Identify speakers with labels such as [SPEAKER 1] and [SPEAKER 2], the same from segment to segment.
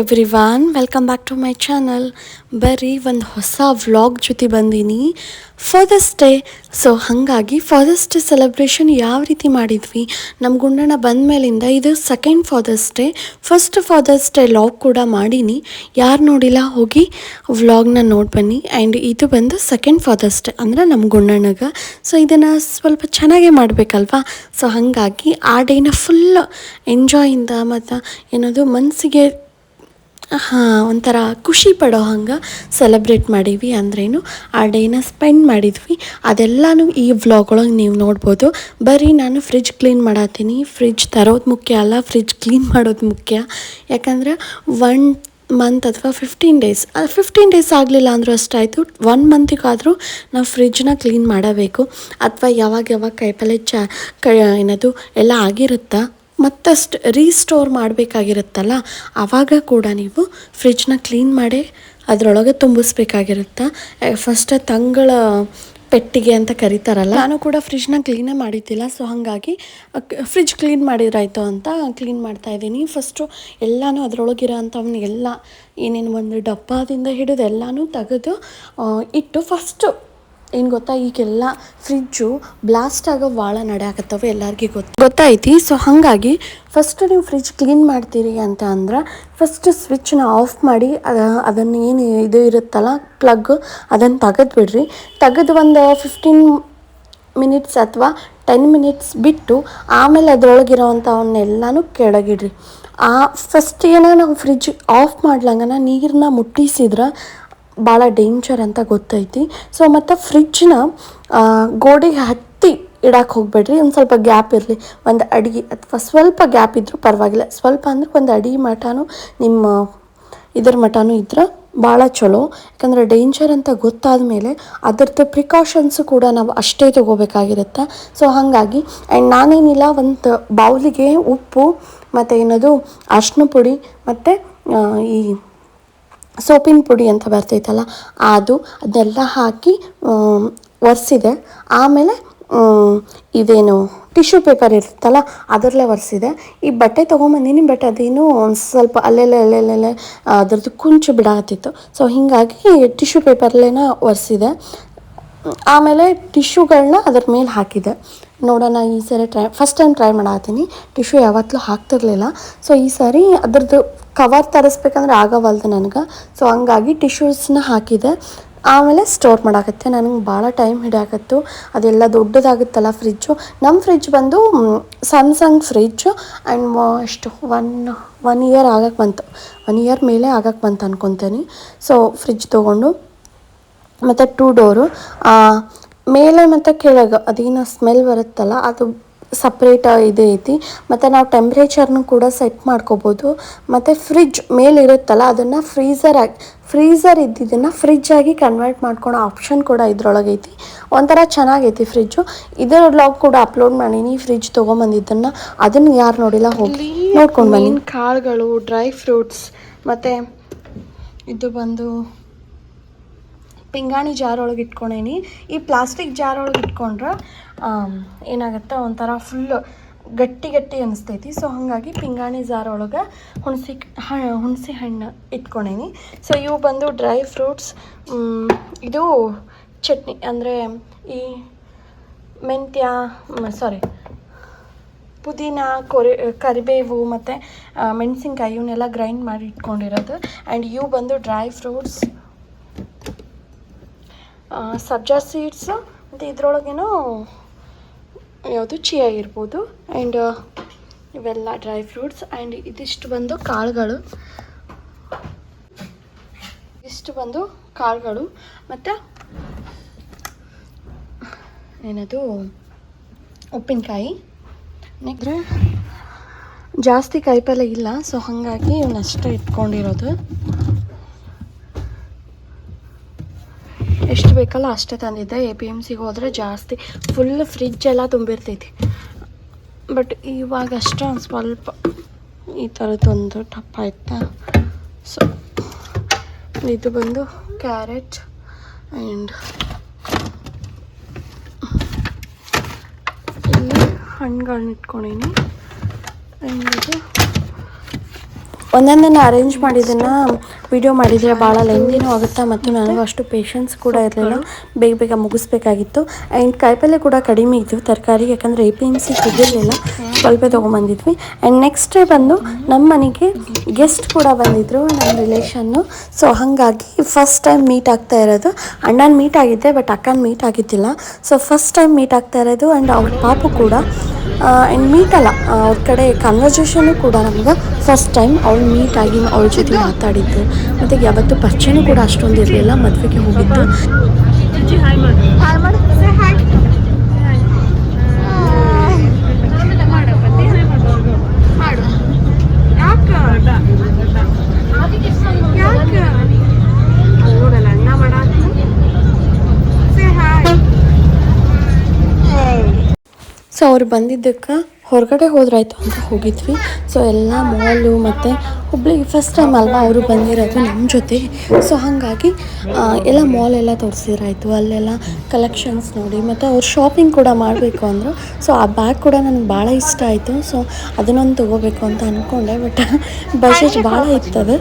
[SPEAKER 1] Everyone welcome back to my channel ಬರೀ ಒಂದು ಹೊಸ ವ್ಲಾಗ್ ಜೊತೆ ಬಂದೀನಿ. ಫಾದರ್ಸ್ ಡೇ ಸೊ ಹಾಗಾಗಿ ಫಾದರ್ಸ್ ಡೇ ಸೆಲೆಬ್ರೇಷನ್ ಯಾವ ರೀತಿ ಮಾಡಿದ್ವಿ? ನಮ್ಮ ಗುಂಡಣ್ಣ ಬಂದ ಮೇಲಿಂದ ಇದು second father's day first father's day log ಕೂಡ ಮಾಡೀನಿ. ಯಾರು ನೋಡಿಲ್ಲ, ಹೋಗಿ ವ್ಲಾಗ್ನ ನೋಡಿ ಬನ್ನಿ. ಆ್ಯಂಡ್ ಇದು ಬಂದು ಸೆಕೆಂಡ್ ಫಾದರ್ಸ್ ಡೇ ಅಂದರೆ ನಮ್ಮ ಗುಂಡಣ್ಣಗೆ. ಸೊ ಇದನ್ನು ಸ್ವಲ್ಪ ಚೆನ್ನಾಗೇ ಮಾಡಬೇಕಲ್ವಾ? ಸೊ ಹಾಗಾಗಿ ಆ ಡೇನ ಫುಲ್ ಎಂಜಾಯಿಂದ ಮತ್ತು ಏನದು ಮನಸ್ಸಿಗೆ ಹಾಂ, ಒಂಥರ ಖುಷಿ ಪಡೋ ಹಂಗೆ ಸೆಲೆಬ್ರೇಟ್ ಮಾಡೀವಿ ಅಂದ್ರೇನು, ಆ ಡೇನ ಸ್ಪೆಂಡ್ ಮಾಡಿದ್ವಿ. ಅದೆಲ್ಲನೂ ಈ ವ್ಲಾಗ್ ಒಳಗೆ ನೀವು ನೋಡ್ಬೋದು. ಬರೀ ನಾನು ಫ್ರಿಜ್ ಕ್ಲೀನ್ ಮಾಡತ್ತೀನಿ ಫ್ರಿಜ್ ತರೋದು ಮುಖ್ಯ ಅಲ್ಲ ಫ್ರಿಜ್ ಕ್ಲೀನ್ ಮಾಡೋದು ಮುಖ್ಯ. ಯಾಕಂದ್ರೆ ಒನ್ ಮಂತ್ ಅಥವಾ ಫಿಫ್ಟೀನ್ ಡೇಸ್ ಫಿಫ್ಟೀನ್ ಡೇಸ್ ಆಗಲಿಲ್ಲ ಅಂದರೂ ಅಷ್ಟಾಯಿತು ಒನ್ ಮಂತಿಗಾದರೂ ನಾವು ಫ್ರಿಜ್ನ ಕ್ಲೀನ್ ಮಾಡಬೇಕು. ಅಥವಾ ಯಾವಾಗ ಯಾವಾಗ ಕೈಪಲ್ಲೆ ಚ, ಕ, ಏನದು, ಎಲ್ಲ ಆಗಿರುತ್ತಾ? ಮತ್ತಷ್ಟು ರೀಸ್ಟೋರ್ ಮಾಡಬೇಕಾಗಿರುತ್ತಲ್ಲ ಆವಾಗ ಕೂಡ ನೀವು ಫ್ರಿಜ್ನ ಕ್ಲೀನ್ ಮಾಡಿ ಅದರೊಳಗೆ ತುಂಬಿಸ್ಬೇಕಾಗಿರುತ್ತೆ? ಫಸ್ಟ್ ತಂಗಳ ಪೆಟ್ಟಿಗೆ ಅಂತ ಕರೀತಾರಲ್ಲ, ನಾನು ಕೂಡ ಫ್ರಿಜ್ನ ಕ್ಲೀನೇ ಮಾಡಿದ್ದಿಲ್ಲ ಸೊ ಹಾಗಾಗಿ ಫ್ರಿಜ್ ಕ್ಲೀನ್ ಮಾಡಿದ್ರಾಯ್ತು ಅಂತ ಕ್ಲೀನ್ ಮಾಡ್ತಾ ಇದ್ದೀನಿ. ಫಸ್ಟು ಎಲ್ಲನೂ ಅದರೊಳಗಿರೋ ಅಂಥವನ್ನ ಎಲ್ಲ ಏನೇನು ಒಂದು ಡಬ್ಬಾದಿಂದ ಹಿಡಿದು ಎಲ್ಲನೂ ತೆಗೆದು ಇಟ್ಟು ಫಸ್ಟು ಏನು ಗೊತ್ತಾ? ಈಗೆಲ್ಲ ಫ್ರಿಜ್ಜು ಬ್ಲಾಸ್ಟ್ ಆಗೋ ಭಾಳ ನಡೆಯಾಕತ್ತವೆ ಎಲ್ಲರಿಗೂ ಗೊತ್ತು. ಗೊತ್ತೈತಿ ಸೊ ಹಾಗಾಗಿ ಫಸ್ಟ್ ನೀವು ಫ್ರಿಜ್ ಕ್ಲೀನ್ ಮಾಡ್ತೀರಿ ಅಂತ ಅಂದ್ರೆ ಫಸ್ಟ್ ಸ್ವಿಚ್ನ ಆಫ್ ಮಾಡಿ, ಅದ, ಅದನ್ನು ಏನು ಇದು ಇರುತ್ತಲ್ಲ ಪ್ಲಗ್ ಅದನ್ನು ತೆಗೆದು ಬಿಡ್ರಿ. ತೆಗೆದು ಒಂದು ಫಿಫ್ಟೀನ್ ಮಿನಿಟ್ಸ್ ಅಥವಾ ಟೆನ್ ಮಿನಿಟ್ಸ್ ಬಿಟ್ಟು ಆಮೇಲೆ ಅದರೊಳಗಿರೋವಂಥವನ್ನೆಲ್ಲನೂ ಕೆಳಗಿಡ್ರಿ. ಆ ಫಸ್ಟ್ ಏನೋ ನಾವು ಫ್ರಿಜ್ ಆಫ್ ಮಾಡ್ಲಂಗನ ನೀರನ್ನ ಮುಟ್ಟಿಸಿದ್ರೆ ಭಾಳ ಡೇಂಜರ್ ಅಂತ ಗೊತ್ತೈತಿ. ಸೊ ಮತ್ತು ಫ್ರಿಜ್ನ ಗೋಡೆಗೆ ಹತ್ತಿ ಇಡಕ್ಕೆ ಹೋಗ್ಬೇಡ್ರಿ. ಒಂದು ಸ್ವಲ್ಪ ಗ್ಯಾಪ್ ಇರಲಿ. ಒಂದು ಅಡಿ ಅಥವಾ ಸ್ವಲ್ಪ ಗ್ಯಾಪ್ ಇದ್ದರೂ ಪರವಾಗಿಲ್ಲ. ಸ್ವಲ್ಪ ಅಂದ್ರೆ ಒಂದು ಅಡಿ ಮಠನೂ ನಿಮ್ಮ ಇದ್ರ ಮಠನೂ ಇದ್ರೆ ಭಾಳ ಚಲೋ. ಯಾಕಂದರೆ ಡೇಂಜರ್ ಅಂತ ಗೊತ್ತಾದ ಮೇಲೆ ಅದರದ್ದು ಪ್ರಿಕಾಷನ್ಸು ಕೂಡ ನಾವು ಅಷ್ಟೇ ತೊಗೋಬೇಕಾಗಿರುತ್ತೆ. ಸೊ ಹಾಗಾಗಿ ಆ್ಯಂಡ್ ನಾನೇನಿಲ್ಲ, ಒಂದು ಬೌಲಿಗೆ ಉಪ್ಪು, ಮತ್ತು ಏನದು ಅರ್ಶಿನ ಪುಡಿ, ಮತ್ತು ಈ ಸೋಪಿನ ಪುಡಿ ಅಂತ ಬರ್ತೈತಲ್ಲ, ಅದು ಅದನ್ನೆಲ್ಲ ಹಾಕಿ ಒರೆಸಿದೆ. ಆಮೇಲೆ ಇದೇನು, ಟಿಶ್ಯೂ ಪೇಪರ್ ಇರುತ್ತಲ್ಲ, ಅದರಲ್ಲೇ ಒರೆಸಿದೆ. ಈ ಬಟ್ಟೆ ತೊಗೊಂಬಂದಿನಿ ಬಟ್ ಅದೇನು ಒಂದು ಸ್ವಲ್ಪ ಅಲ್ಲೆಲ್ಲ ಅಲ್ಲೆಲ್ಲೆಲ್ಲ ಅದ್ರದ್ದು ಕುಂಚು ಬಿಡಾಗತ್ತಿತ್ತು ಸೊ ಹೀಗಾಗಿ ಟಿಶ್ಯೂ ಪೇಪರ್ಲೇನ ಒರೆಸಿದೆ. ಆಮೇಲೆ ಟಿಶ್ಯೂಗಳನ್ನ ಅದ್ರ ಮೇಲೆ ಹಾಕಿದೆ. ನೋಡೋಣ ಈ ಸಾರಿ ಟ್ರೈ ಫಸ್ಟ್ ಟೈಮ್ ಟ್ರೈ ಮಾಡತ್ತೀನಿ ಟಿಶ್ಯೂ ಯಾವತ್ತೂ ಹಾಕ್ತಿರ್ಲಿಲ್ಲ. ಸೊ ಈ ಸಾರಿ ಅದ್ರದ್ದು ಕವರ್ ತರಿಸ್ಬೇಕಂದ್ರೆ ಆಗವಲ್ದು ನನಗೆ. ಸೊ ಹಂಗಾಗಿ ಟಿಶ್ಯೂಸ್ನ ಹಾಕಿದೆ. ಆಮೇಲೆ ಸ್ಟೋರ್ ಮಾಡಾಕತ್ತೆ. ನನಗೆ ಭಾಳ ಟೈಮ್ ಹಿಡಿಯಾಕತ್ತು. ಅದೆಲ್ಲ ದೊಡ್ಡದಾಗುತ್ತಲ್ಲ ಫ್ರಿಜ್ಜು ನಮ್ಮ ಫ್ರಿಜ್ ಬಂದು ಸ್ಯಾಮ್ಸಂಗ್ ಫ್ರಿಜ್ಜು ಆ್ಯಂಡ್ ಎಷ್ಟು? ಒನ್ ಒನ್ ಇಯರ್ ಆಗಕ್ಕೆ ಬಂತು. ಒನ್ ಇಯರ್ ಮೇಲೆ ಆಗಕ್ಕೆ ಬಂತು ಅನ್ಕೊತೀನಿ. ಸೊ ಫ್ರಿಜ್ ತೊಗೊಂಡು, ಮತ್ತು ಟೂ ಡೋರು ಮೇಲೆ ಮತ್ತು ಕೆಳಗೆ ಅದೇನು ಸ್ಮೆಲ್ ಬರುತ್ತಲ್ಲ ಅದು ಸಪ್ರೇಟ್ ಇದು ಐತಿ. ಮತ್ತು ನಾವು ಟೆಂಪ್ರೇಚರ್ನು ಕೂಡ ಸೆಟ್ ಮಾಡ್ಕೋಬೋದು. ಮತ್ತು ಫ್ರಿಜ್ ಮೇಲಿರುತ್ತಲ್ಲ ಅದನ್ನು ಫ್ರೀಸರ್ ಆಗಿ ಫ್ರೀಸರ್ ಇದ್ದಿದ್ದನ್ನು ಫ್ರಿಜ್ ಆಗಿ ಕನ್ವರ್ಟ್ ಮಾಡ್ಕೊಳೋ ಆಪ್ಷನ್ ಕೂಡ ಇದ್ರೊಳಗೆ ಐತಿ. ಒಂಥರ ಚೆನ್ನಾಗೈತಿ ಫ್ರಿಜ್ಜು ಇದರ ಲಾಗ್ ಕೂಡ ಅಪ್ಲೋಡ್ ಮಾಡೀನಿ ಫ್ರಿಜ್ ತೊಗೊಂಬಂದಿದ್ದನ್ನು. ಅದನ್ನು ಯಾರು ನೋಡಿಲ್ಲ ಹೋಗಿ ನೋಡ್ಕೊಂಡು ಬನ್ನಿ. ಕಾಳುಗಳು ಡ್ರೈ ಫ್ರೂಟ್ಸ್ ಮತ್ತು ಇದು ಬಂದು ಪಿಂಗಾಣಿ ಜಾರ್ ಒಳಗೆ ಇಟ್ಕೊಂಡೇನಿ ಈ ಪ್ಲಾಸ್ಟಿಕ್ ಜಾರ್ ಇಟ್ಕೊಂಡ್ರೆ ಏನಾಗುತ್ತೆ ಒಂಥರ ಫುಲ್ ಗಟ್ಟಿ ಗಟ್ಟಿ ಅನಿಸ್ತೈತಿ. ಸೊ ಹಾಗಾಗಿ ಪಿಂಗಾಣಿ ಜಾರ್ ಒಳಗೆ ಹುಣಸಿ ಹುಣಸೆ ಹಣ್ಣು ಇಟ್ಕೊಂಡೇನಿ ಸೊ ಇವು ಬಂದು ಡ್ರೈ ಫ್ರೂಟ್ಸ್ ಇದು ಚಟ್ನಿ ಅಂದರೆ ಈ ಮೆಂತ್ಯ ಸಾರಿ ಪುದೀನ, ಕೊರಿ, ಕರಿಬೇವು ಮತ್ತು ಮೆಣಸಿನ್ಕಾಯಿ ಇವನ್ನೆಲ್ಲ ಗ್ರೈಂಡ್ ಮಾಡಿ ಇಟ್ಕೊಂಡಿರೋದು. ಆ್ಯಂಡ್ ಇವು ಬಂದು ಡ್ರೈ ಫ್ರೂಟ್ಸ್ ಸಬ್ಜಾ ಸೀಡ್ಸು ಮತ್ತು ಇದ್ರೊಳಗೇನೋ, ಯಾವುದು ಚಿಯಾ ಇರ್ಬೋದು ಆ್ಯಂಡ್ ಇವೆಲ್ಲ ಡ್ರೈ ಫ್ರೂಟ್ಸ್ ಆ್ಯಂಡ್ ಇದಿಷ್ಟು ಬಂದು ಕಾಳುಗಳು. ಇಷ್ಟು ಬಂದು ಕಾಳುಗಳು ಮತ್ತು ಏನದು, ಉಪ್ಪಿನಕಾಯಿ. ನೆಕ್ರೆ ಜಾಸ್ತಿ ಕಾಯಿಪಲ್ಲೆ ಇಲ್ಲ ಸೊ ಹಾಗಾಗಿ ಇವನ್ನಷ್ಟೇ ಇಟ್ಕೊಂಡಿರೋದು. ಎಷ್ಟು ಬೇಕಲ್ಲ ಅಷ್ಟೇ ತಂದಿದ್ದೆ. ಎ ಪಿ ಎಂ ಸಿಗೆ ಹೋದರೆ ಜಾಸ್ತಿ. ಫುಲ್ ಫ್ರಿಜ್ ಎಲ್ಲ ತುಂಬಿರ್ತೈತಿ. ಬಟ್ ಇವಾಗ ಅಷ್ಟೇ ಒಂದು ಸ್ವಲ್ಪ ಈ ಥರದ್ದೊಂದು ಟಪ್ಪ ಆಯ್ತಾ ಸೊ ಇದು ಬಂದು ಕ್ಯಾರೆಟ್ ಆ್ಯಂಡ್ ಇಲ್ಲಿ ಹಣ್ಣುಗಳನ್ನ ಇಟ್ಕೊಂಡಿನಿ. ಆ್ಯಂಡ್ ಇದು ಒಂದೊಂದನ್ನು ಅರೇಂಜ್ ಮಾಡಿದ್ದನ್ನು ವಿಡಿಯೋ ಮಾಡಿದರೆ ಭಾಳ ಲೆಂದಿನೂ ಆಗುತ್ತಾ ಮತ್ತು ನನಗೂ ಅಷ್ಟು ಪೇಷನ್ಸ್ ಕೂಡ ಇರಲಿಲ್ಲ. ಬೇಗ ಬೇಗ ಮುಗಿಸ್ಬೇಕಾಗಿತ್ತು. ಆ್ಯಂಡ್ ಕಾಯಿಪಲ್ಲೆ ಕೂಡ ಕಡಿಮೆ ಇದ್ವು. ತರಕಾರಿ ಯಾಕಂದರೆ ಎ ಪಿ ಎಂ ಸಿ ಸಿಗಿರಲಿಲ್ಲ ಸ್ವಲ್ಪ ತೊಗೊಂಬಂದಿದ್ವಿ. ಆ್ಯಂಡ್ ನೆಕ್ಸ್ಟ್ ಡೇ ಬಂದು ನಮ್ಮ ಮನೆಗೆ ಗೆಸ್ಟ್ ಕೂಡ ಬಂದಿದ್ದರು ನಮ್ಮ ರಿಲೇಷನ್ನು ಸೊ ಹಾಗಾಗಿ ಫಸ್ಟ್ ಟೈಮ್ ಮೀಟ್ ಆಗ್ತಾ ಇರೋದು. ಅಣ್ಣನ ಮೀಟ್ ಆಗಿದ್ದೆ ಬಟ್ ಅಕ್ಕನ ಮೀಟ್ ಆಗಿದ್ದಿಲ್ಲ. ಸೊ ಫಸ್ಟ್ ಟೈಮ್ ಮೀಟ್ ಆಗ್ತಾ ಇರೋದು ಆ್ಯಂಡ್ ಅವ್ರ ಪಾಪು ಕೂಡ ಆ್ಯಂಡ್ ಮೀಟ್ ಅಲ್ಲ ಅವ್ರ ಕಡೆ ಕನ್ವರ್ಸೇಷನು ಕೂಡ ನಮ್ಗೆ ಫಸ್ಟ್ ಟೈಮ್ ಅವ್ಳು ಮೀಟ್ ಆಗಿ ಅವ್ಳ ಜೊತೆ ಮಾತಾಡಿದ್ದು. ಮತ್ತು ಯಾವತ್ತೂ ಪರಿಚಯನೂ ಕೂಡ ಅಷ್ಟೊಂದು ಇರಲಿಲ್ಲ. ಮದುವೆಗೆ ಹೋಗಿದ್ದು. ಸೊ ಅವ್ರು ಬಂದಿದ್ದಕ್ಕೆ ಹೊರಗಡೆ ಹೋದ್ರಾಯ್ತು ಅಂತ ಹೋಗಿದ್ವಿ. ಸೊ ಎಲ್ಲ ಮಾಲು ಮತ್ತು ಹುಬ್ಳಿಗೆ ಫಸ್ಟ್ ಟೈಮ್ ಅಲ್ವಾ ಅವರು ಬಂದಿರೋದು ನಮ್ಮ ಜೊತೆ. ಸೊ ಹಾಗಾಗಿ ಎಲ್ಲ ಮಾಲ್ ಎಲ್ಲ ತೋರಿಸಿದ್ರಾಯ್ತು. ಅಲ್ಲೆಲ್ಲ ಕಲೆಕ್ಷನ್ಸ್ ನೋಡಿ, ಮತ್ತು ಅವ್ರು ಶಾಪಿಂಗ್ ಕೂಡ ಮಾಡಬೇಕು ಅಂದರು. ಸೊ ಆ ಬ್ಯಾಗ್ ಕೂಡ ನನಗೆ ಭಾಳ ಇಷ್ಟ ಆಯಿತು. ಸೊ ಅದನ್ನೊಂದು ತೊಗೋಬೇಕು ಅಂತ ಅಂದ್ಕೊಂಡೆ ಬಟ್ ಬಜೆಟ್ ಭಾಳ ಇತ್ತದು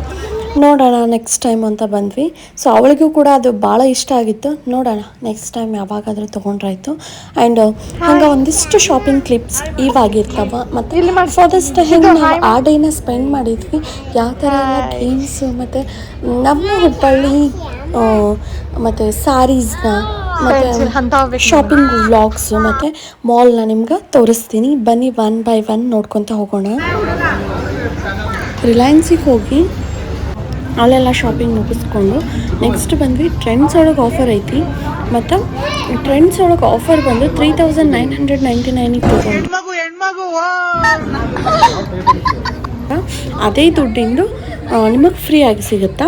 [SPEAKER 1] ನೋಡೋಣ ನೆಕ್ಸ್ಟ್ ಟೈಮ್ ಅಂತ ಬಂದ್ವಿ. ಸೊ ಅವಳಿಗೂ ಕೂಡ ಅದು ಭಾಳ ಇಷ್ಟ ಆಗಿತ್ತು. ನೋಡೋಣ ನೆಕ್ಸ್ಟ್ ಟೈಮ್ ಯಾವಾಗಾದರೂ ತೊಗೊಂಡ್ರಾಯ್ತು. ಆ್ಯಂಡ್ ಹಂಗೆ ಒಂದಿಷ್ಟು ಶಾಪಿಂಗ್ ಕ್ಲಿಪ್ಸ್ ಇವಾಗಿರ್ತಾವ ಮತ್ತು ಇಲ್ಲಿ ಡೇ ಹೆಂಗೆ ನಾವು ಆ ಡೇನ ಸ್ಪೆಂಡ್ ಮಾಡಿದ್ವಿ. ಯಾವ ಥರ ಎಲ್ಲ ಗೇಮ್ಸು ಮತ್ತು ನಮ್ಮ ಹುಬ್ಬಳ್ಳಿ ಮತ್ತು ಸ್ಯಾರೀಸ್ನ ಮತ್ತು ಶಾಪಿಂಗ್ ವ್ಲಾಗ್ಸು ಮತ್ತು ಮಾಲ್ನ ನಿಮ್ಗೆ ತೋರಿಸ್ತೀನಿ. ಬನ್ನಿ ಒನ್ ಬೈ ಒನ್ ನೋಡ್ಕೊತ ಹೋಗೋಣ. ರಿಲಯನ್ಸಿಗೆ ಹೋಗಿ ಅಲ್ಲೆಲ್ಲ ಶಾಪಿಂಗ್ ಮುಗಿಸ್ಕೊಂಡು ನೆಕ್ಸ್ಟ್ ಬಂದ್ವಿ ಟ್ರೆಂಡ್ಸ್ ಒಳಗೆ ಆಫರ್ ಐತಿ. ಮತ್ತು ಟ್ರೆಂಡ್ಸ್ ಒಳಗೆ ಆಫರ್ ಬಂದು three thousand nine hundred ninety ನೈನಿಗೆ ತೊಗೊಂಡು ಅದೇ ದುಡ್ಡಿಂದು ನಿಮಗೆ ಫ್ರೀ ಆಗಿ ಸಿಗುತ್ತಾ?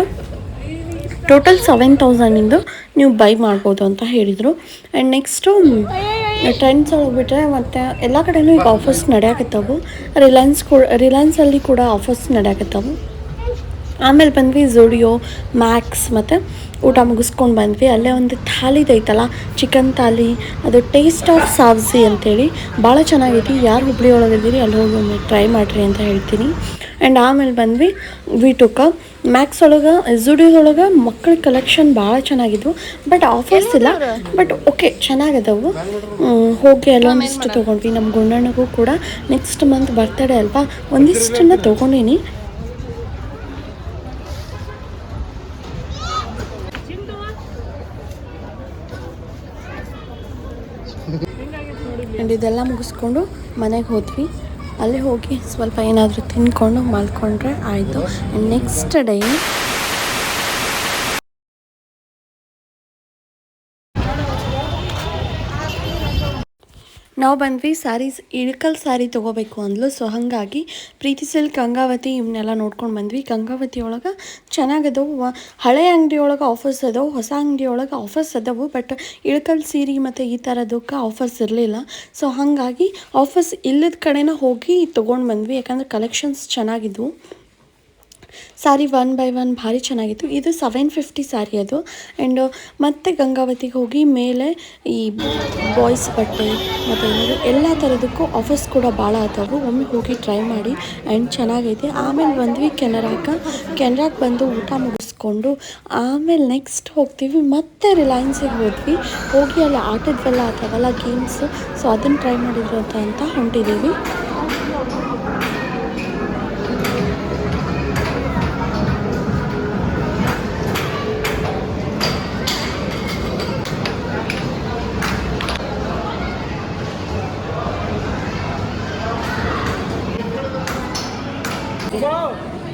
[SPEAKER 1] ಟೋಟಲ್ ಸೆವೆನ್ ತೌಸಂಡಿಂದು ನೀವು ಬೈ ಮಾಡ್ಬೋದು ಅಂತ ಹೇಳಿದರು. ಆ್ಯಂಡ್ ನೆಕ್ಸ್ಟು ಟ್ರೆಂಡ್ಸ್ ಒಳಗೆ ಬಿಟ್ಟರೆ ಮತ್ತು ಎಲ್ಲ ಕಡೆಯೂ ಈಗ ಆಫರ್ಸ್ ನಡೆಯಕತ್ತವು. ರಿಲಯನ್ಸ್ ಕೂಡ ರಿಲಯನ್ಸಲ್ಲಿ ಕೂಡ ಆಫರ್ಸ್ ನಡೆಯಕತ್ತವು. ಆಮೇಲೆ ಬಂದ್ವಿ ಝೋಡಿಯೋ ಮ್ಯಾಕ್ಸ್ ಮತ್ತು ಊಟ ಮುಗಿಸ್ಕೊಂಡು ಬಂದ್ವಿ. ಅಲ್ಲೇ ಒಂದು ಥಾಲಿದು ಐತಲ್ಲ ಚಿಕನ್ ಥಾಲಿ ಅದು ಟೇಸ್ಟ್ ಆಫ್ ಸಾವ್ಸಿ ಅಂತೇಳಿ. ಭಾಳ ಚೆನ್ನಾಗೈತಿ. ಯಾರು ಹುಬ್ಳಿ ಒಳಗಿದ್ದೀರಿ ಅಲ್ಲಿ ಹೋಗಿ ಒಮ್ಮೆ ಟ್ರೈ ಮಾಡಿರಿ ಅಂತ ಹೇಳ್ತೀನಿ. ಆ್ಯಂಡ್ ಆಮೇಲೆ ಬಂದ್ವಿ ವಿಟುಕ ಮ್ಯಾಕ್ಸ್ ಒಳಗೆ ಝುಡಿಯೋದೊಳಗೆ ಮಕ್ಕಳ ಕಲೆಕ್ಷನ್ ಭಾಳ ಚೆನ್ನಾಗಿದ್ವು. ಬಟ್ ಆಫರ್ಸ್ ಇಲ್ಲ. ಬಟ್ ಓಕೆ ಚೆನ್ನಾಗಿದ್ದವು ಹ್ಮ್, ಹೋಗಿ ಅಲ್ಲೊಂದಿಷ್ಟು ತೊಗೊಂಡ್ವಿ. ನಮ್ಮ ಗುಂಡಣ್ಣಗೂ ಕೂಡ ನೆಕ್ಸ್ಟ್ ಮಂತ್ ಬರ್ತಡೇ ಅಲ್ವಾ? ಒಂದಿಷ್ಟನ್ನು ತೊಗೊಂಡಿನಿ. ಇದೆಲ್ಲ ಮುಗಿಸ್ಕೊಂಡು ಮನೆಗೆ ಹೋದ್ವಿ. ಅಲ್ಲಿ ಹೋಗಿ ಸ್ವಲ್ಪ ಏನಾದರೂ ತಿನ್ಕೊಂಡು ಮಲ್ಕೊಂಡ್ರೆ ಆಯಿತು. ನೆಕ್ಸ್ಟ್ ಡೇ ನಾವು ಬಂದ್ವಿ ಸ್ಯಾರೀಸ್ ಇಳಕಲ್ ಸ್ಯಾರಿ ತೊಗೋಬೇಕು ಅಂದ್ಲು. ಸೊ ಹಾಗಾಗಿ ಪ್ರೀತಿ ಸಿಲ್ಕ್, ಗಂಗಾವತಿ ಇವನ್ನೆಲ್ಲ ನೋಡ್ಕೊಂಡು ಬಂದ್ವಿ. ಗಂಗಾವತಿ ಒಳಗೆ ಚೆನ್ನಾಗದವು. ಹಳೆ ಅಂಗಡಿ ಒಳಗೆ ಆಫರ್ಸ್ ಅದಾವು, ಹೊಸ ಅಂಗಡಿ ಒಳಗೆ ಆಫರ್ಸ್ ಅದಾವು ಬಟ್ ಇಳಕಲ್ ಸೀರೆ ಮತ್ತು ಈ ಥರದಕ್ಕೆ ಆಫರ್ಸ್ ಇರಲಿಲ್ಲ. ಸೊ ಹಾಗಾಗಿ ಆಫರ್ಸ್ ಇಲ್ಲದ ಕಡೆನ ಹೋಗಿ ತೊಗೊಂಡು ಬಂದ್ವಿ. ಯಾಕಂದ್ರೆ ಕಲೆಕ್ಷನ್ಸ್ ಚೆನ್ನಾಗಿದ್ವು. ಸ್ಯಾರಿ ಒನ್ ಬೈ ಒನ್ ಭಾರಿ ಚೆನ್ನಾಗಿತ್ತು. ಇದು ಸೆವೆನ್ ಫಿಫ್ಟಿ ಸ್ಯಾರಿ ಅದು. ಆ್ಯಂಡ್ ಮತ್ತೆ ಗಂಗಾವತಿಗೆ ಹೋಗಿ ಮೇಲೆ ಈ ಬಾಯ್ಸ್ ಬಟ್ಟೆ ಮತ್ತು ಎಲ್ಲ ಥರದಕ್ಕೂ ಆಫರ್ಸ್ ಕೂಡ ಭಾಳ ಆದವು. ಒಮ್ಮೆ ಹೋಗಿ ಟ್ರೈ ಮಾಡಿ ಆ್ಯಂಡ್ ಚೆನ್ನಾಗೈತೆ. ಆಮೇಲೆ ಬಂದ್ವಿ ಕೆನರಾಕ, ಕೆನರಾಕ್ ಬಂದು ಊಟ ಮುಗಿಸ್ಕೊಂಡು ಆಮೇಲೆ ನೆಕ್ಸ್ಟ್ ಹೋಗ್ತೀವಿ. ಮತ್ತೆ ರಿಲಯನ್ಸಿಗೆ ಹೋದ್ವಿ. ಹೋಗಿ ಅಲ್ಲಿ ಆಟದವೆಲ್ಲ ಆತವಲ್ಲ ಗೇಮ್ಸು ಸೊ ಅದನ್ನು ಟ್ರೈ ಮಾಡಿದ್ರು ಅಂತ ಅಂತ ಹೊಂಟಿದ್ದೀವಿ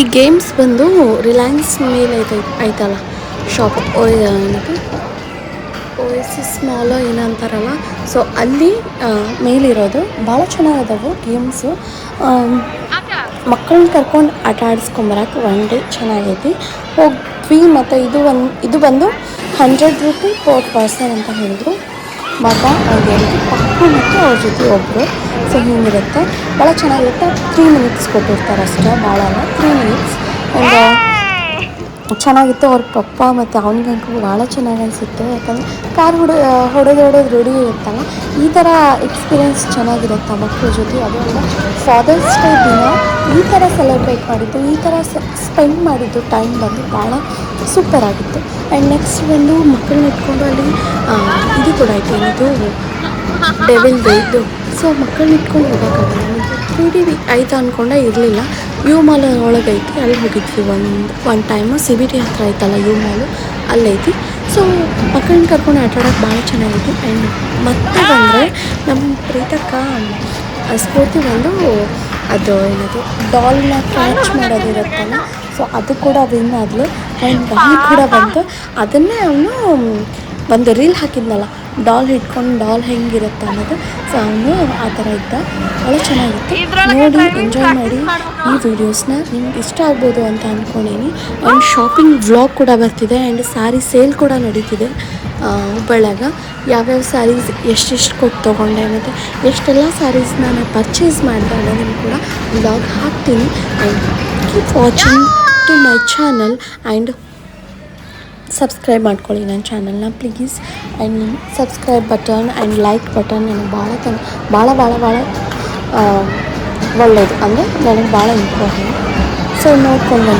[SPEAKER 1] ಈ ಗೇಮ್ಸ್ ಬಂದು ರಿಲಯನ್ಸ್ ಮೇಲೆ ಐತೆ ಐತಲ್ಲ? ಶಾಪ್ ಓ ಏನದು? ಓಎಸಿಸ್ ಮಾಲ್ ಏನಂತಾರಲ್ಲ ಸೊ ಅಲ್ಲಿ ಮೇಲಿರೋದು ಭಾಳ ಚೆನ್ನಾಗದವು ಗೇಮ್ಸು ಮಕ್ಕಳನ್ನ ಕರ್ಕೊಂಡು ಆಟ ಆಡಿಸ್ಕೊಂಬರಕ್ಕೆ ಒನ್ ಡೇ ಚೆನ್ನಾಗೈತಿ. ಹೋಗ್ವಿ ಮತ್ತು ಇದು ಒಂದು ಇದು ಬಂದು ಹಂಡ್ರೆಡ್ ರುಪಿ ಫೋರ್ ಪರ್ಸನ್ ಅಂತ ಹೇಳಿದ್ರು. ಬಾಬಾ ಅವ್ರಿಗೆ ಪಪ್ಪು ಮತ್ತು ಅವ್ರ ಜೊತೆ ಒಬ್ಬರು ಸೊ ಹಿಂಗಿರುತ್ತೆ. ಭಾಳ ಚೆನ್ನಾಗಿರುತ್ತೆ. ತ್ರೀ ಮಿನಿಟ್ಸ್ ಕೊಟ್ಟಿರ್ತಾರೆ ಅಷ್ಟೇ ಭಾಳ ಅಲ್ಲ. ತ್ರೀ ಮಿನಿಟ್ಸ್ ಆ್ಯಂಡ್ ಚೆನ್ನಾಗಿತ್ತು ಅವ್ರ ಪಪ್ಪ ಮತ್ತು ಅವ್ನಿಗೆ ಅಂಕಲ್ ಭಾಳ ಚೆನ್ನಾಗಿ ಅನಿಸಿತ್ತು. ಯಾಕಂದರೆ ಕಾರ್ ಹೊಡ, ಹೊಡೆದು ಹೊಡೆದು ರೆಡಿ ಇರುತ್ತಲ್ಲ, ಈ ಥರ ಎಕ್ಸ್ಪೀರಿಯೆನ್ಸ್ ಚೆನ್ನಾಗಿರುತ್ತೆ ಮಕ್ಕಳ ಜೊತೆ? ಅದು ಅಲ್ಲ ಫಾದರ್ಸ್ ಡೇ ದಿನ ಈ ಥರ ಸೆಲೆಬ್ರೇಟ್ ಮಾಡಿದ್ದು, ಈ ಥರ ಸ್ಪೆಂಡ್ ಮಾಡಿದ್ದು ಟೈಮ್ ಬಂದು ಭಾಳ ಸೂಪರ್ ಆಗಿತ್ತು. ಆ್ಯಂಡ್ ನೆಕ್ಸ್ಟ್ ಬಂದು ಮಕ್ಕಳನ್ನ ಇಟ್ಕೊಂಡು ಅಲ್ಲಿ ಇದು ಕೂಡ ಐತೆ ಏನಿದು? ಡೆವಿಲ್ ಇದ್ದು ಸೊ ಮಕ್ಕಳನ್ನ ಇಟ್ಕೊಂಡು ಹೋಗೋಕ್ಕಾಗಲ್ಲ. ತ್ರೀ ಡಿ ಅಂದ್ಕೊಂಡೆ ಇರಲಿಲ್ಲ. ಯು ಮಾಲ್ ಒಳಗೆ ಐತಿ, ಅಲ್ಲಿ ಹೋಗಿದ್ವಿ ಒಂದು one time C B T ಹತ್ರ ಐತಲ್ಲ ಯು ಮಾಲು ಅಲ್ಲೈತಿ ಸೊ ಮಕ್ಕಳನ್ನ ಕರ್ಕೊಂಡು ಆಟ ಆಡೋಕ್ಕೆ ಭಾಳ ಚೆನ್ನಾಗಿತ್ತು. ಆ್ಯಂಡ್ ಮತ್ತೆ ಬಂದರೆ ನಮ್ಮ ಪ್ರೀತಕ್ಕ ಸ್ಫೂರ್ತಿ ಬಂದು ಅದು, ಏನದು ಡಾಲ್ನ ಕ್ಯಾಚ್ ಮಾಡೋದಿರುತ್ತಲ್ಲ. ಸೊ ಅದು ಕೂಡ ವಿನ್ ಆದಲು ಆ್ಯಂಡ್ ಡಾಲ್ ಕೂಡ ಬಂತು ಅದನ್ನೇ ಅವನು ಒಂದು ರೀಲ್ ಹಾಕಿದ್ನಲ್ಲ ಡಾಲ್ ಹಿಡ್ಕೊಂಡು ಡಾಲ್ ಹೆಂಗಿರುತ್ತೆ ಅನ್ನೋದು. ಸೊ ಅವನು ಆ ಥರ ಇದ್ದ. ಭಾಳ ಚೆನ್ನಾಗಿತ್ತು. ನೋಡಿ ಎಂಜಾಯ್ ಮಾಡಿ ಈ ವಿಡಿಯೋಸ್ನ ನಿಮ್ಗೆ ಇಷ್ಟ ಆಗ್ಬೋದು ಅಂತ ಅಂದ್ಕೊಂಡೀನಿ ಆ್ಯಂಡ್ ಶಾಪಿಂಗ್ ವ್ಲಾಗ್ ಕೂಡ ಬರ್ತಿದೆ ಆ್ಯಂಡ್ ಸ್ಯಾರಿ ಸೇಲ್ ಕೂಡ ನಡೀತಿದೆ ಹುಬ್ಬಳ್ಳಾಗ ಯಾವ್ಯಾವ ಸ್ಯಾರೀಸ್ ಎಷ್ಟೆಷ್ಟು ಕೊಟ್ಟು ತೊಗೊಂಡೆ ಮತ್ತು ಎಷ್ಟೆಲ್ಲ ಸ್ಯಾರೀಸ್ ನಾನು ಪರ್ಚೇಸ್ ಮಾಡಿದೆ ಅನ್ನೋದನ್ನು ಕೂಡ ವ್ಲಾಗ್ ಹಾಕ್ತೀನಿ. And keep watching to my channel and subscribe ಮಾಡ್ಕೊಳ್ಳಿ ನನ್ನ ಚಾನಲ್ನ please and subscribe button and like button ನನಗೆ ಭಾಳ ತನ ಭಾಳ ಭಾಳ ಭಾಳ ಒಳ್ಳೆಯದು ಅಂದರೆ ನನಗೆ ಭಾಳ ಇಂಪಾರ್ಟೆಂಟ್ ಸೊ ನೋಡ್ಕೊಂಡು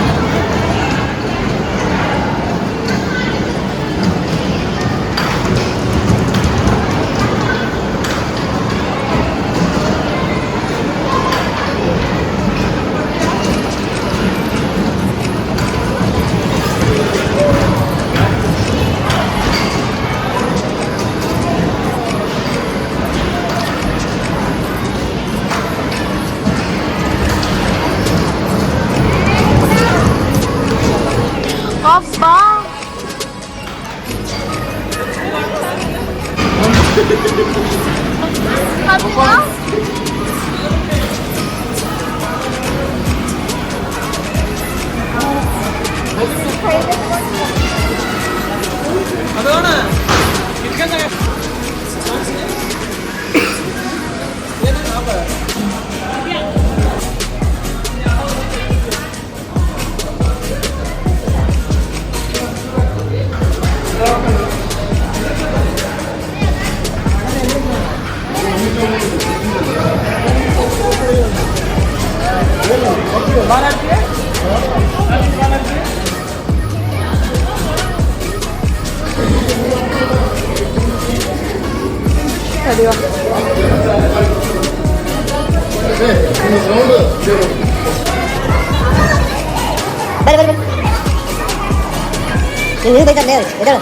[SPEAKER 2] 快溜。来来来来，没有没有没
[SPEAKER 3] 有
[SPEAKER 2] 没
[SPEAKER 4] 有。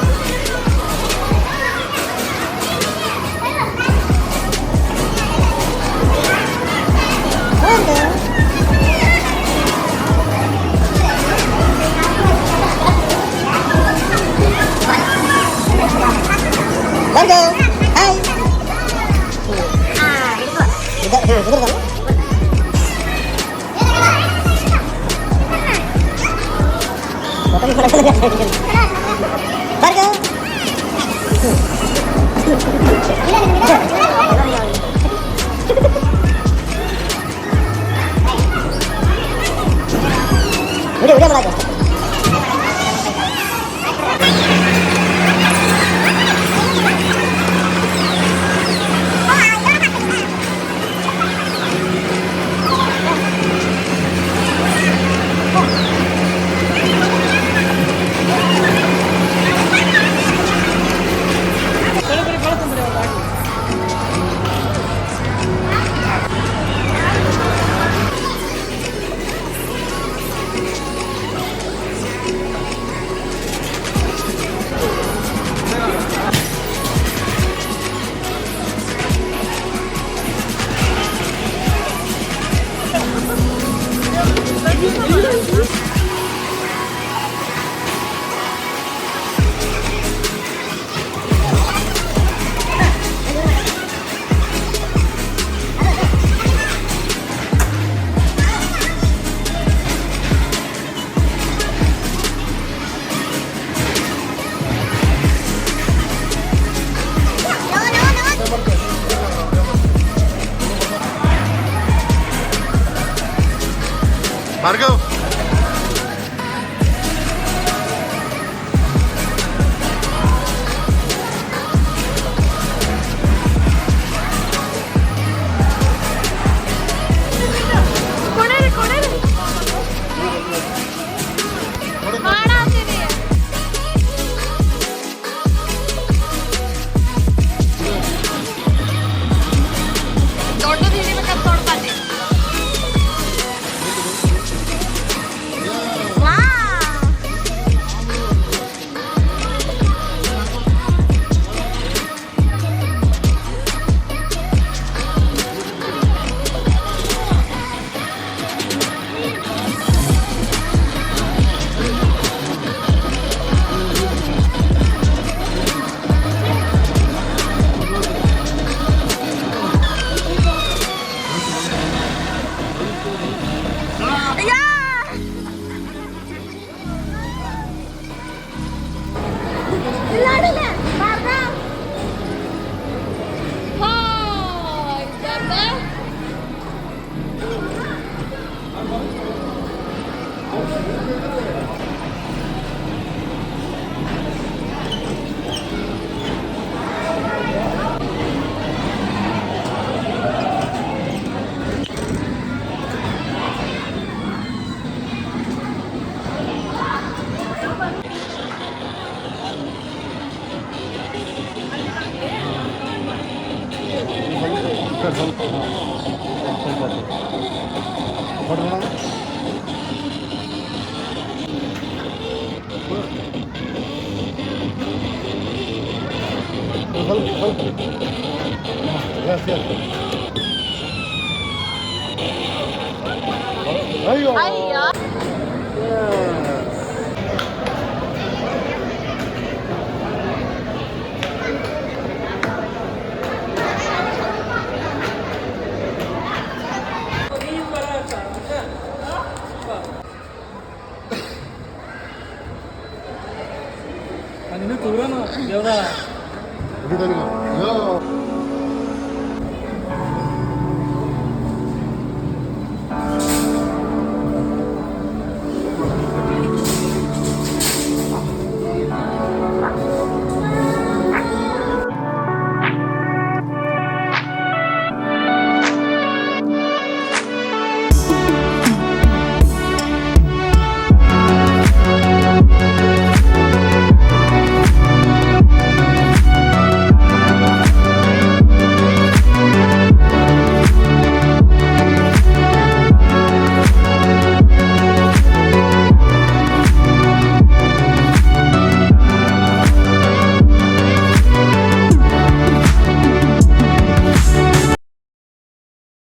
[SPEAKER 4] 哥 ಇದು
[SPEAKER 3] ಇದು ಇದು